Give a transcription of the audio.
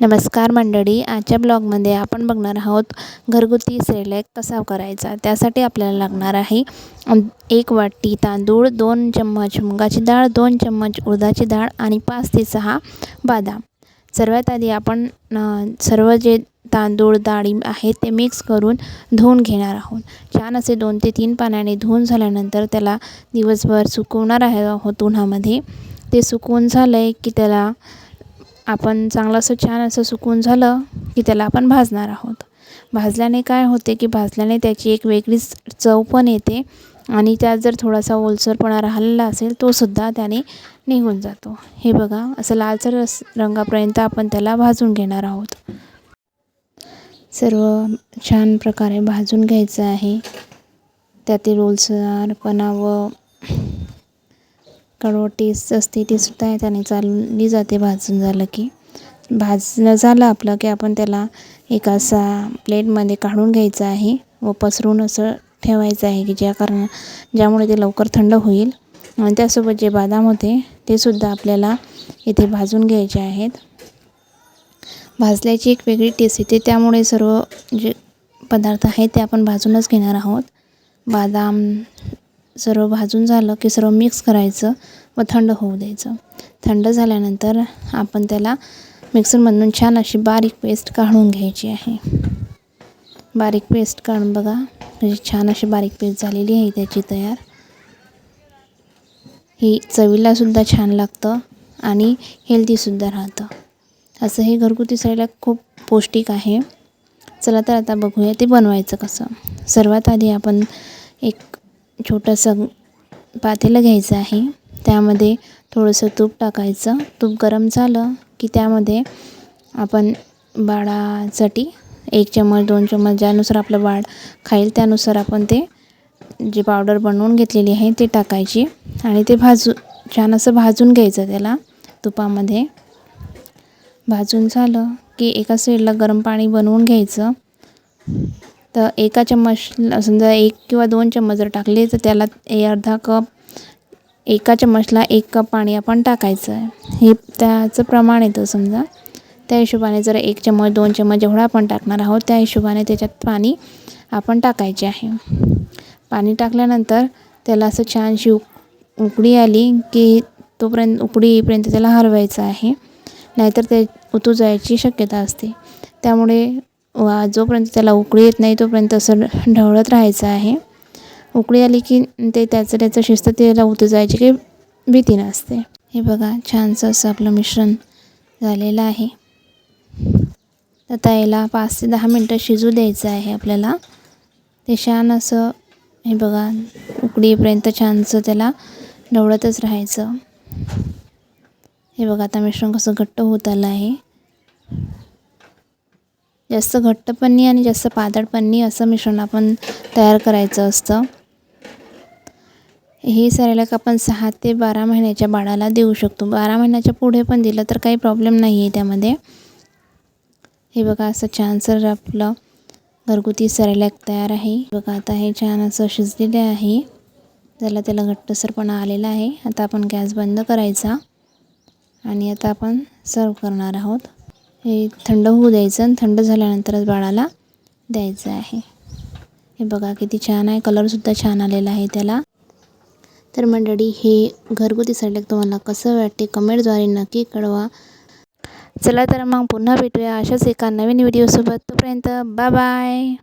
नमस्कार मंडळी आजच्या ब्लॉगमध्ये आपण बघणार आहोत घरगुती सेलेक कसा करायचा? त्यासाठी आपल्याला लागणार आहे एक वाटी तांदूळ दोन चम्मच मुगाची डाळ दोन चम्मच उडदाची डाळ आणि पाच ते सहा बदाम. सर्वात आधी आपण सर्व जे तांदूळ डाळी आहेत ते मिक्स करून धुवून घेणार आहोत. छान असे दोन ते तीन पाण्याने धुवून झाल्यानंतर त्याला दिवसभर सुकवणार आहे आहोत उन्हामध्ये. ते सुकवून झालं आहे की त्याला आपण चांगलं असं छान असं सुकून झालं की त्याला आपण भाजणार आहोत. भाजल्याने काय होते की भाजल्याने त्याची एक वेगळीच चव पण येते आणि त्यात जर थोडासा ओलसरपणा राहिलेला असेल तो सुद्धा त्याने निघून जातो. हे बघा असं लालसर रस रंगापर्यंत आपण त्याला भाजून घेणार आहोत. सर्व छान प्रकारे भाजून घ्यायचं आहे. त्यातील ओलसरपणा व कडवट टेस्ट असते ती सुद्धा त्याने चालली जाते भाजून झालं की. भाजणं झालं आपलं की आपण त्याला एक असा प्लेटमध्ये काढून घ्यायचं आहे व पसरून असं ठेवायचं आहे की ज्या कारण ज्यामुळे ते लवकर थंड होईल. आणि त्यासोबत जे बदाम होते ते सुद्धा आपल्याला इथे भाजून घ्यायचे आहेत. भाजल्याची एक वेगळी टेस्ट येते. त्यामुळे सर्व जे पदार्थ आहेत ते आपण भाजूनच घेणार आहोत. बदाम सर्व भाजून झालं की सर्व मिक्स करायचं व थंड होऊ द्यायचं. थंड झाल्यानंतर आपण त्याला मिक्सरमधून छान अशी बारीक पेस्ट काढून घ्यायची आहे. बारीक पेस्ट काढून बघा म्हणजे छान अशी बारीक पेस्ट झालेली आहे त्याची तयार. ही चवीलासुद्धा छान लागतं आणि हेल्दीसुद्धा राहतं. असं हे घरगुती साईडला खूप पौष्टिक आहे. चला तर आता बघूया ते बनवायचं कसं. सर्वात आधी आपण एक छोटंसं पातेलं घ्यायचं आहे. त्यामध्ये थोडंसं तूप टाकायचं. तूप गरम झालं की त्यामध्ये आपण बाळासाठी एक चम्मच दोन चम्मच ज्यानुसार आपलं बाळ खाईल त्यानुसार आपण ते जे पावडर बनवून घेतलेली आहे ते टाकायची आणि ते भाजू छान असं भाजून घ्यायचं त्याला तुपामध्ये. भाजून झालं की एका साईडला गरम पाणी बनवून घ्यायचं. तर एका चम्मच समजा एक किंवा दोन चम्मच जर टाकले तर त्याला ए अर्धा कप एका चम्मचला एक कप पाणी आपण टाकायचं आहे. हे त्याचं प्रमाण येतं समजा. त्या हिशोबाने जर एक चम्मच दोन चम्मच जेवढा आपण टाकणार आहोत त्या हिशोबाने त्याच्यात पाणी आपण टाकायचे आहे. पाणी टाकल्यानंतर त्याला असं छानशी उक उकडी आली की तोपर्यंत उकडी येईपर्यंत त्याला हरवायचं आहे. नाहीतर ते उतू जायची शक्यता असते. त्यामुळे वा जोपर्यंत त्याला उकळी येत नाही तोपर्यंत असं ढवळत राहायचं आहे. उकळी आली की ते त्याचं त्याचं शिस्त त्याला उतू जायची काही भीती नसते. हे बघा छानसं असं आपलं मिश्रण झालेलं आहे. आता याला पाच ते दहा मिनटं शिजू द्यायचं आहे आपल्याला. ते छान असं हे बघा उकडीपर्यंत छानसं त्याला ढवळतच राहायचं. हे बघा आता मिश्रण कसं घट्ट होत आलं आहे. जास्त घट्ट पन्नी आणि जास्त पातळ पन्नी असं मिश्रण आपण तयार करायचं असतं. हे सॅरेलॅक आपण सहा ते बारा महिन्याच्या बाळाला देऊ शकतो. बारा महिन्याच्या पुढे पण दिलं तर काही प्रॉब्लेम नाही आहे त्यामध्ये. हे बघा असं छानसर आपलं घरगुती सॅरेलॅक तयार आहे. बघा आता हे छान असं शिजलेले आहे. त्याला त्याला घट्टसरपणा आलेला आहे. आता आपण गॅस बंद करायचा आणि आता आपण सर्व करणार आहोत. हे थंड होऊ द्यायचं आणि थंड झाल्यानंतरच बाळाला द्यायचं आहे. हे बघा किती छान आहे. कलरसुद्धा छान आलेला आहे त्याला. तर मंडळी हे घरगुती सॅलेड तुम्हाला कसं वाटते कमेंटद्वारे नक्की कळवा. चला तर मग पुन्हा भेटूया अशाच एका नवीन व्हिडिओसोबत तोपर्यंत बाय बाय